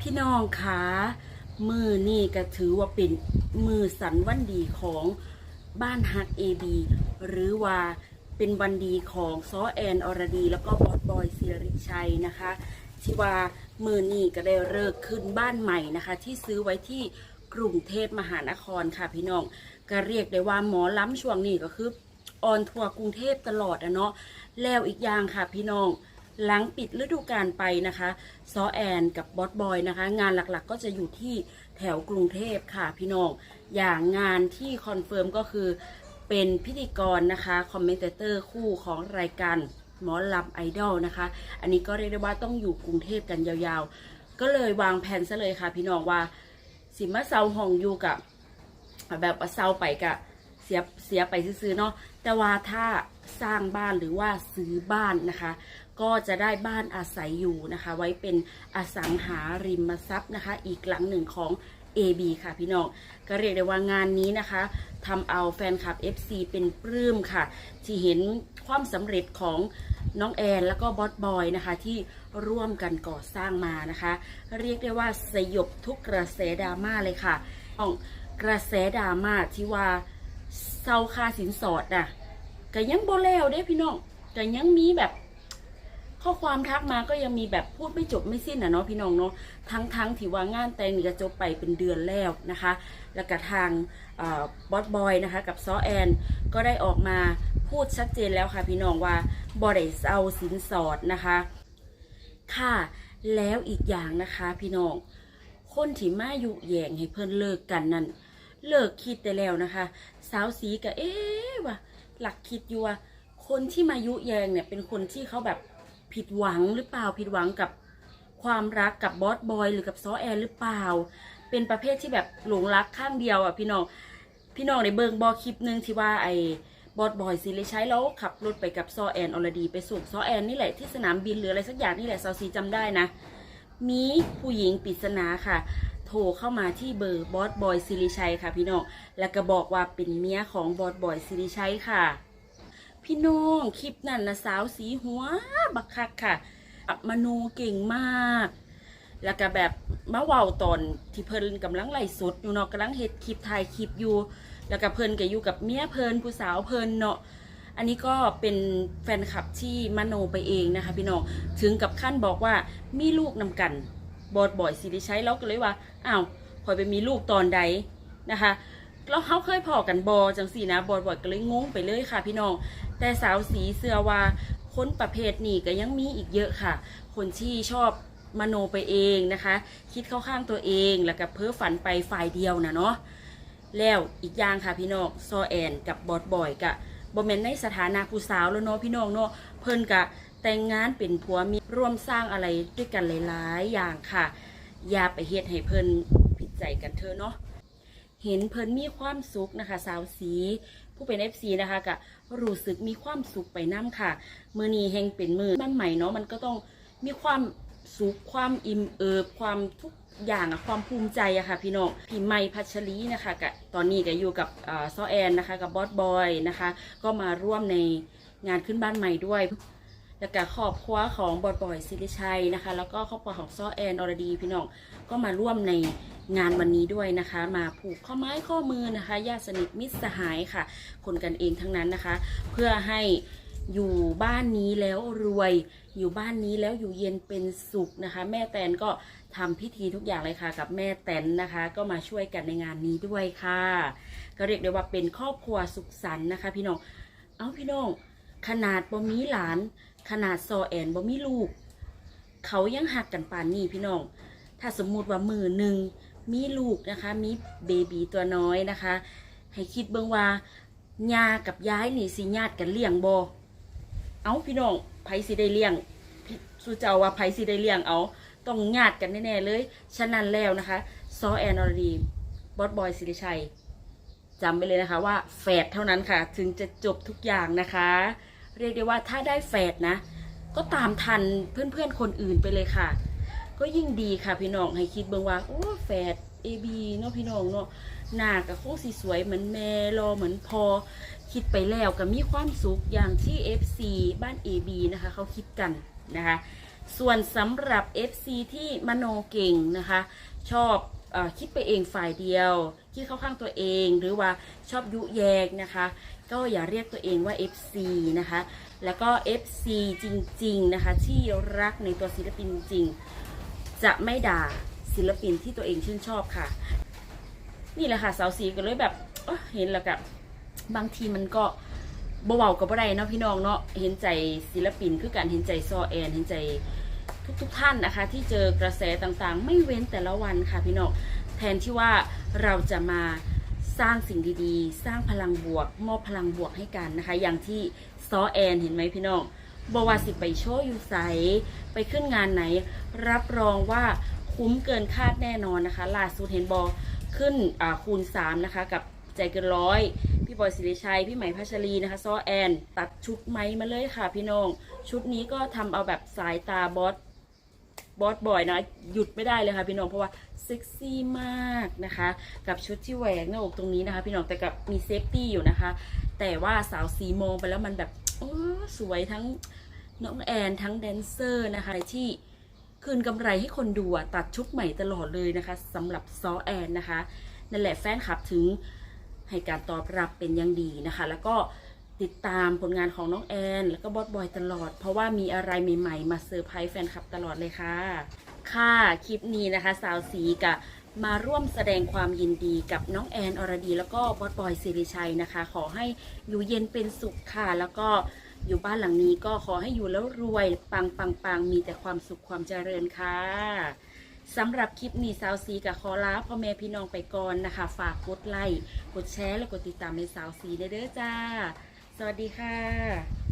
พี่น้องคะมือนี่ก็ถือว่าเป็นมือสันวันดีของบ้านฮักเอบีหรือว่าเป็นวันดีของซอแอนอรดี แล้วก็บอสบอยศิริชัยนะคะที่ว่ามือนี่ก็ได้เลิกขึ้นบ้านใหม่นะคะ ที่ซื้อไว้ที่กรุงเทพมหานครค่ะพี่น้องก็เรียกได้ว่าหมอล้ำช่วงนี้ก็คือออนทัวร์กรุงเทพตลอดอะเนาะแล้วอีกอย่างค่ะพี่น้อง หลังปิดฤดูกาลไปนะคะซอแอนกับบอสบอยนะคะ งานหลักๆก็จะอยู่ที่แถวกรุงเทพค่ะพี่น้อง อย่างงานที่คอนเฟิร์มก็คือเป็นพิธีกรนะคะ คอมเมนเตอร์คู่ของรายการหมอลำไอดอลนะคะ อันนี้ก็เรียกได้ว่าต้องอยู่กรุงเทพกันยาวๆ ก็เลยวางแผนซะเลยค่ะพี่น้องว่า สิมาเซาห้องอยู่กับแบบว่าเซาไปกะ เสียเสียไปซื้อๆเนาะแต่ว่าถ้าสร้างบ้านหรือว่าซื้อบ้านนะคะ ก็จะได้บ้านอาศัยอยู่นะคะ ไว้เป็นอสังหาริมทรัพย์นะคะ อีกหลังหนึ่งของ AB ค่ะพี่น้องก็เรียกได้ว่างานนี้นะคะทำเอาแฟนคลับ FC เป็นปลื้มค่ะ ที่เห็นความสำเร็จของน้องแอนแล้วก็บอสบอยนะคะที่ร่วมกันก่อสร้างมานะคะ เรียกได้ว่าสยบทุกกระแสดราม่าเลยค่ะของกระแสดราม่าที่ว่า เซาคาสินสอดน่ะก็ยังโบแล้วเด้พี่น้องก็ยังมีแบบ ข้อความทักมาก็ยังมีแบบพูดไม่จบไม่สิ้นอะเนาะพี่น้องเนาะทั้งทั้งที่ว่างานแต่งนี่ก็จบไปเป็นเดือนแล้วนะคะ แล้วก็ทางบอสบอยนะคะ กับซอแอนก็ได้ออกมาพูดชัดเจนแล้วค่ะ พี่น้องว่าบอได้เอาสินสอดนะคะ ค่ะ แล้วอีกอย่างนะคะ พี่น้องคนที่มายุแยงให้เพิ่นเลิกกันนั่น เลิกคิดได้แล้วนะคะ สาวสีกับเอ๊ะว่ะหลักคิดอยู่ว่าคนที่มายุแยงเนี่ยเป็นคนที่เขาแบบผิดหวังหรือเปล่าผิดหวังกับความรักกับบอสบอยหรือกับซอแอนหรือเปล่า เป็นประเภทที่แบบหลงรักข้างเดียวอะพี่น้องพี่น้องในเบิงบอคลิปหนึ่งที่ว่าไอ้บอสบอยซีเลใช้แล้วขับรถไปกับซอแอนอลดีไปส่งซอแอนนี่แหละที่สนามบินหรืออะไรสักอย่างนี่แหละซอซีจำได้นะ มีผู้หญิงปริศนาค่ะ โทรเข้ามาที่เบอร์บอสบอยซิริชัยค่ะพี่น้อง แล้วก็บอกว่าเป็นเมียของบอสบอยซิริชัยค่ะ พี่น้องคลิปนั้นนะสาวสีหัวบักคักค่ะมโนเก่งมาก แล้วก็แบบมาว้าตอนที่เพิ่นกำลังไล่สดอยู่เนาะกำลังเฮ็ดคลิปถ่ายคลิปอยู่ แล้วก็เพิ่นก็อยู่กับเมียเพิ่นผู้สาวเพิ่นเนาะอันนี้ก็เป็นแฟนคลับที่มโนไปเองนะคะพี่น้อง ถึงกับขั้นบอกว่ามีลูกนำกัน บอดบ่อยสิริใช้เราก็เลยว่าอ้าวพอยไปมีลูกตอนใดนะคะแล้วเขาเคยพอกันบอจังสี่นะบอดบ่อยก็เลยงงไปเลยค่ะ พี่น้อง แต่สาวสีเสือว่าคนประเภทนี้ก็ยังมีอีกเยอะค่ะ คนที่ชอบมโนไปเองนะคะ คิดเข้าข้างตัวเองแล้วก็เพ้อฝันไปฝ่ายเดียวนะเนาะแล้วอีกอย่างค่ะพี่น้องซอแอนกับบอดบ่อยกะบอแมนในสถานะผู้สาวแล้วเนาะพี่น้องเนาะเพิ่นกะ แต่งงานเป็นผัวมีร่วมสร้างอะไรด้วยกันหลายๆ อย่างค่ะ อย่าไปเฮ็ดให้เพิ่นผิดใจกันเธอเนาะเห็นเพิ่นมีความสุขนะคะ สาวสีผู้เป็น FC นะคะกะรู้สึกมีความสุขไปน้ำค่ะ มือนี้แห่งเป็นมือบ้านใหม่เนาะมันก็ต้องมีความสุขความอิ่มเอิบความทุกอย่างอะความภูมิใจอะค่ะ พี่น้องพี่ไม้พัชรีนะคะกะตอนนี้ก็อยู่กับซอแอนนะคะ กับบอสบอยนะคะ ก็มาร่วมในงานขึ้นบ้านใหม่ด้วย แล้วก็ครอบครัวของบอสบอยสิริชัยนะคะ แล้วก็ครอบครัวของซอแอนอรดีพี่น้องก็มาร่วมในงานวันนี้ด้วยนะคะ มาผูกข้อไม้ข้อมือนะคะญาติสนิทมิตรสหายค่ะ คนกันเองทั้งนั้นนะคะ เพื่อให้อยู่บ้านนี้แล้วรวยอยู่บ้านนี้แล้วอยู่เย็นเป็นสุขนะคะ แม่แตนก็ทำพิธีทุกอย่างเลยค่ะ กับแม่แตนนะคะ ก็มาช่วยกันในงานนี้ด้วยค่ะ ก็เรียกได้ว่าเป็นครอบครัวสุขสันต์นะคะ พี่น้องเอ้าพี่น้องขนาดบ่มีหลาน ขนาดซอแอนบ่มีลูก เขายังหักกันป่านนี้พี่น้อง ถ้าสมมุติว่ามือหนึ่งมีลูกนะคะ มีเบบีตัวน้อยนะคะ ให้คิดเบิ่งว่าญากับย้ายนี่สิญาติกันเลี้ยงบ่เอ้าพี่น้องไผสิได้เลี้ยงสุเจ้าว่าไผสิได้เลี้ยงเอาต้องญาติกันแน่ๆเลย ฉะนั้นแล้วนะคะซอแอนอรดีบอสบอยสิริชัยจำไปเลยนะคะว่าแฝดเท่านั้นค่ะ ถึงจะจบทุกอย่างนะคะ เรียกได้ว่าถ้าได้แฝดนะ ก็ตามทันเพื่อนๆคนอื่นไปเลยค่ะ ก็ยิ่งดีค่ะพี่น้องให้คิดเบิ่งว่าโอ้แฝดเอบีเนาะพี่น้องเนาะหน้าก็คงสีสวยเหมือนแม่รอเหมือนพอ คิดไปแล้วก็มีความสุขอย่างที่ FC บ้าน AB นะคะเขาคิดกันนะคะ ส่วนสำหรับ FC ที่มโนเก่งนะคะ ชอบอคิดไปเองฝ่ายเดียว คิดเข้าข้างตัวเองหรือว่าชอบยุแยงนะคะ ก็อย่าเรียกตัวเองว่า FC นะคะ แล้วก็ FC จริง ๆ นะคะ ที่รักในตัวศิลปินจริง จะไม่ด่าศิลปินที่ตัวเองชื่นชอบค่ะ นี่แหละค่ะสาวสีก็เลยแบบเห็นแล้วกับบางทีมันก็บ่เบากับบ่ได้เนาะพี่น้องเนาะเห็นใจศิลปินคือการเห็นใจซอแอนเห็นใจทุกๆทท่านนะคะ ที่เจอกระแสต่างๆ ไม่เว้นแต่ละวันค่ะพี่น้องแทนที่ว่าเราจะมา สร้างสิ่งดีๆ สร้างพลังบวก มอบพลังบวกให้กันนะคะ อย่างที่ซอแอนเห็นไหมพี่น้องบว่าสิไปโชว์อยู่ใสไปขึ้นงานไหน รับรองว่าคุ้มเกินคาดแน่นอนนะคะล่าสุดเห็นบอขึ้นคูณ 3 นะคะ กับใจเกินร้อยพี่บอยสิริชัย พี่ใหม่พัชรีนะคะซอแอน ตัดชุดไม้มาเลยค่ะพี่น้อง ชุดนี้ก็ทำเอาแบบสายตาบอส บอสบอยนะ หยุดไม่ได้เลยค่ะพี่น้องเพราะว่าเซ็กซี่มากนะคะ กับชุดที่แหวกหน้าอกตรงนี้นะคะ พี่น้องแต่กับมีเซฟตี้อยู่นะคะ แต่ว่าสาวสีมองไปแล้วมันแบบโอ้สวยทั้งน้องแอนทั้งแดนเซอร์นะคะที่คืนกำไรให้คนดูตัดชุดใหม่ตลอดเลยนะคะสำหรับซอแอนนะคะนั่นแหละแฟนคลับถึงให้การตอบรับเป็นอย่างดีนะคะ แล้วก็ ติดตามผลงานของน้องแอน แล้วก็บอสบอยตลอด เพราะว่ามีอะไรใหม่ๆ มาเซอร์ไพรส์แฟนคลับตลอดเลยค่ะ ค่ะคลิปนี้นะคะ สาวสีกับมาร่วมแสดงความยินดีกับน้องแอนอรดีแล้วก็บอสบอยสิริชัยนะคะ ขอให้อยู่เย็นเป็นสุขค่ะ แล้วก็อยู่บ้านหลังนี้ก็ขอให้อยู่แล้วรวยปังปังปังมีแต่ความสุขความเจริญค่ะสำหรับคลิปนี้สาวซีกับคอลาพ่อแม่พี่น้องไปก่อนนะคะ ฝากกดไลค์กดแชร์และกดติดตามในสาวซีเด้อจ้า สวัสดีค่ะ